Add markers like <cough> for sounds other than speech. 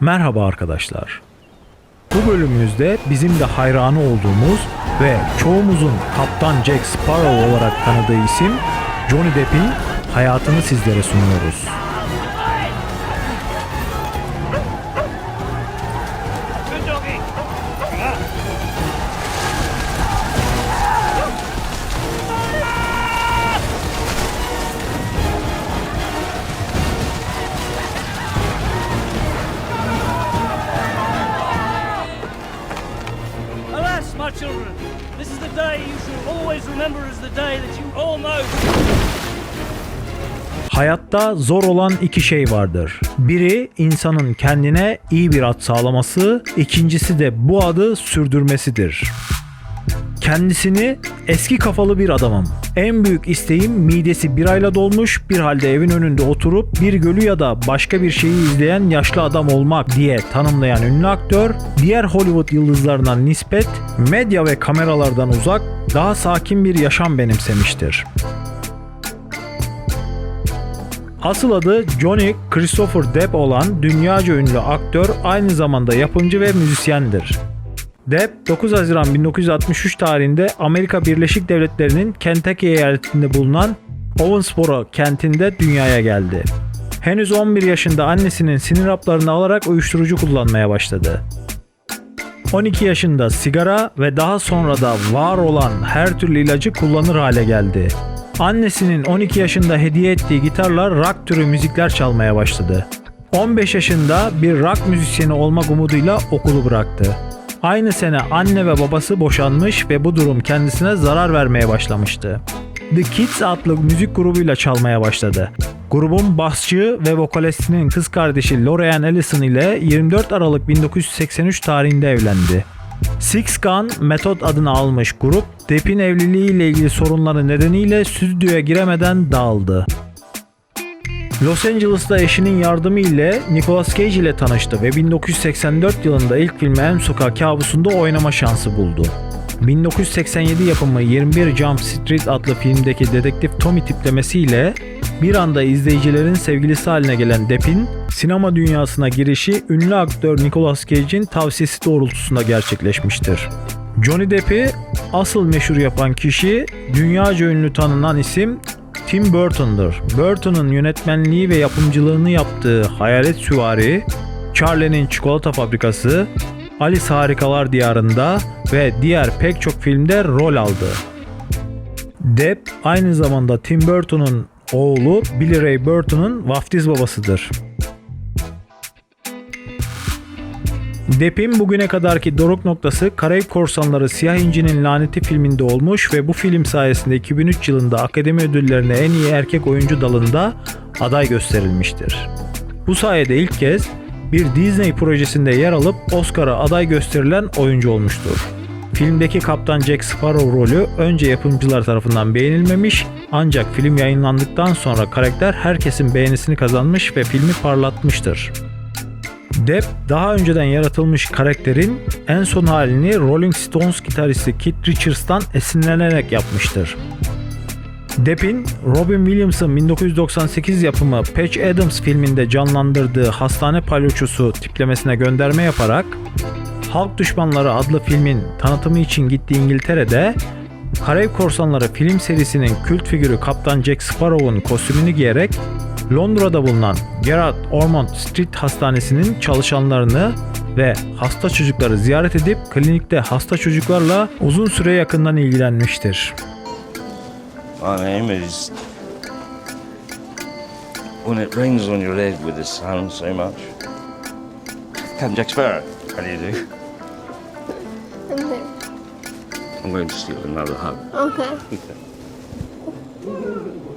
Merhaba arkadaşlar. Bu bölümümüzde bizim de hayranı olduğumuz ve çoğumuzun Kaptan Jack Sparrow olarak tanıdığı isim Johnny Depp'in hayatını sizlere sunuyoruz. Hayatta zor olan iki şey vardır. Biri insanın kendine iyi bir ad sağlaması, ikincisi de bu adı sürdürmesidir. Kendisini eski kafalı bir adamım. En büyük isteğim midesi birayla dolmuş bir halde evin önünde oturup bir gölü ya da başka bir şeyi izleyen yaşlı adam olmak diye tanımlayan ünlü aktör, diğer Hollywood yıldızlarına nispet medya ve kameralardan uzak, daha sakin bir yaşam benimsemiştir. Asıl adı Johnny Christopher Depp olan dünyaca ünlü aktör aynı zamanda yapımcı ve müzisyendir. Depp 9 Haziran 1963 tarihinde Amerika Birleşik Devletleri'nin Kentucky eyaletinde bulunan Owensboro kentinde dünyaya geldi. Henüz 11 yaşında annesinin sinir haplarını alarak uyuşturucu kullanmaya başladı. 12 yaşında sigara ve daha sonra da var olan her türlü ilacı kullanır hale geldi. Annesinin 12 yaşında hediye ettiği gitarla rock türü müzikler çalmaya başladı. 15 yaşında bir rock müzisyeni olmak umuduyla okulu bıraktı. Aynı sene anne ve babası boşanmış ve bu durum kendisine zarar vermeye başlamıştı. The Kids adlı müzik grubuyla çalmaya başladı. Grubun basçı ve vokalistinin kız kardeşi Lorian Ellison ile 24 Aralık 1983 tarihinde evlendi. Six Gun Method adını almış grup, Depp'in evliliği ile ilgili sorunları nedeniyle stüdyoya giremeden dağıldı. Los Angeles'ta eşinin yardımı ile Nicolas Cage ile tanıştı ve 1984 yılında ilk filmi En Sokak Kabusunda oynama şansı buldu. 1987 yapımı 21 Jump Street adlı filmdeki dedektif Tommy tiplemesiyle bir anda izleyicilerin sevgilisi haline gelen Depp'in sinema dünyasına girişi ünlü aktör Nicolas Cage'in tavsiyesi doğrultusunda gerçekleşmiştir. Johnny Depp'i asıl meşhur yapan kişi dünyaca ünlü tanınan isim Tim Burton'dur. Burton'un yönetmenliği ve yapımcılığını yaptığı Hayalet Süvari, Charlie'nin Çikolata Fabrikası, Alice Harikalar Diyarında ve diğer pek çok filmde rol aldı. Depp aynı zamanda Tim Burton'un oğlu Billy Ray Burton'un vaftiz babasıdır. Depp'in bugüne kadarki doruk noktası Karayip Korsanları Siyah İnci'nin Laneti filminde olmuş ve bu film sayesinde 2003 yılında Akademi Ödülleri'ne en iyi erkek oyuncu dalında aday gösterilmiştir. Bu sayede ilk kez bir Disney projesinde yer alıp Oscar'a aday gösterilen oyuncu olmuştur. Filmdeki Kaptan Jack Sparrow rolü önce yapımcılar tarafından beğenilmemiş ancak film yayınlandıktan sonra karakter herkesin beğenisini kazanmış ve filmi parlatmıştır. Depp daha önceden yaratılmış karakterin en son halini Rolling Stones gitaristi Keith Richards'tan esinlenerek yapmıştır. Depp'in Robin Williams'ın 1998 yapımı Patch Adams filminde canlandırdığı hastane palyaçosu tiplemesine gönderme yaparak Halk Düşmanları adlı filmin tanıtımı için gittiği İngiltere'de Karayip Korsanları film serisinin kült figürü Kaptan Jack Sparrow'un kostümünü giyerek Londra'da bulunan Gerard Ormond Street Hastanesi'nin çalışanlarını ve hasta çocukları ziyaret edip klinikte hasta çocuklarla uzun süre yakından ilgilenmiştir. My name is. When it rains on your head with the sun so much. Captain Jack Sparrow. How do you do? I'm. I'm going to steal another hug. Okay. Okay. <laughs>